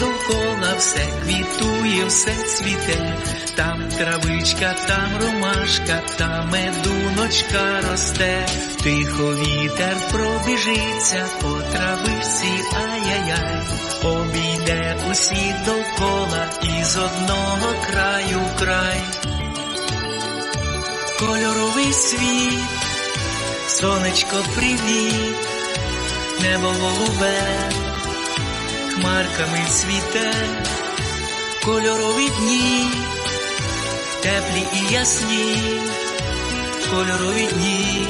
довкола все квітує, все цвіте, там травичка, там ромашка, там медуночка росте, тихо вітер пробіжиться по травичці, ай-яй-яй, обійде усіх довкола і з одного краю в край. Кольоровий світ, сонечко привіт, небо голубе, хмарками цвіте, кольорові дні, теплі і ясні, кольорові дні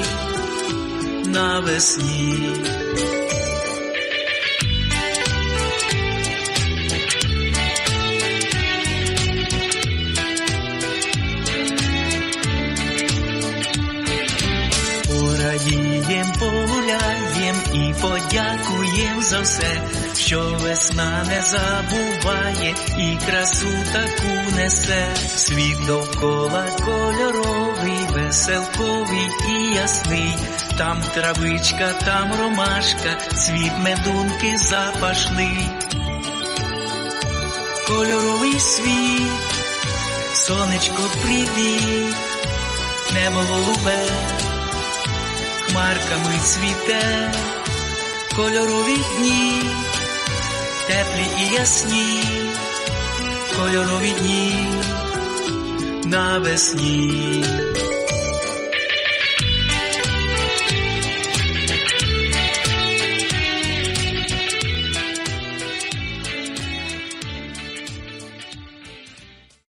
навесні. Погуляєм і подякуєм за все, що весна не забуває і красу таку несе. Світ довкола кольоровий, веселковий і ясний. Там травичка, там ромашка, цвіт медунки запашний. Кольоровий світ, сонечко привіт, небо голубе хмарками цвіте, кольорові дні, теплі і ясні, кольорові дні навесні.